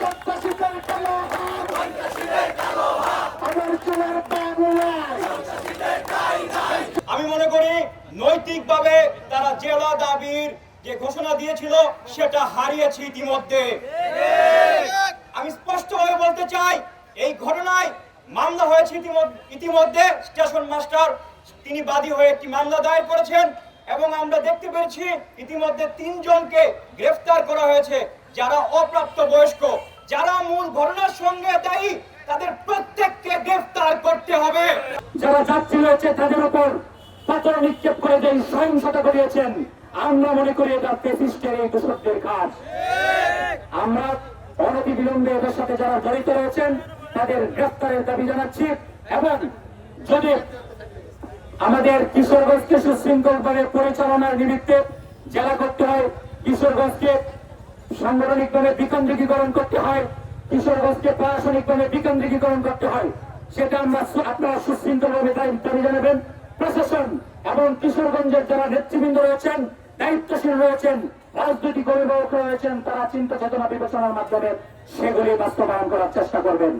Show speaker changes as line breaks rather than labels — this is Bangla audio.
সন্ত্রাসীদের কালো হাত আমার
আমি মনে করি নৈতিকভাবে তারা জেলা দাবির যে ঘোষণা দিয়েছিল, সেটা হারিয়েছে ইতিমধ্যে। আমি স্পষ্টভাবে বলতে চাই, এই ঘটনায় মামলা হয়েছে ইতিমধ্যে- স্টেশন মাস্টার, তিনি বাদী হয়ে একটি মামলা দায়ের করেছেন এবং আমরা দেখতে পেরেছি ইতিমধ্যে তিনজনকে গ্রেফতার করা হয়েছে, যারা অপ্রাপ্ত বয়স্ক। যারা মূল ঘটনার সঙ্গে দায়ী, তাদের প্রত্যেককে গ্রেফতার করতে হবে।
যারা যাত্রী রয়েছে তাদের উপর পাথর নিক্ষেপ করে যে সহিংসতা করিয়েছেন। আমরা মনে করি এটা পেসিস্টের এই দোষকদের কাজ। আমরা অনতি বিলম্বে এদের সাথে যারা জড়িত রয়েছেন, তাদের গ্রেফতারের দাবি জানাচ্ছি এবং যদি আমাদের কিশোরগঞ্জকে সুশৃঙ্খলভাবে পরিচালনার নিমিত্তে জেলা করতে হয়, কিশোরগঞ্জকে সাংগঠনিকভাবে বিকেন্দ্রীকরণ করতে হয়, কিশোরগঞ্জকে প্রশাসনিকভাবে বিকেন্দ্রীকরণ করতে হয়, সেটা আমরা আপনারা সুশৃঙ্খলভাবে দাবি জানাবেন। প্রশাসন এবং কিশোরগঞ্জের যারা নেতৃবৃন্দ রয়েছেন দায়িত্বশীল রয়েছেন, রাজনৈতিক অভিভাবক রয়েছেন, তারা চিন্তা চেতনা বিবেচনার মাধ্যমে সেগুলি বাস্তবায়ন করার চেষ্টা করবেন।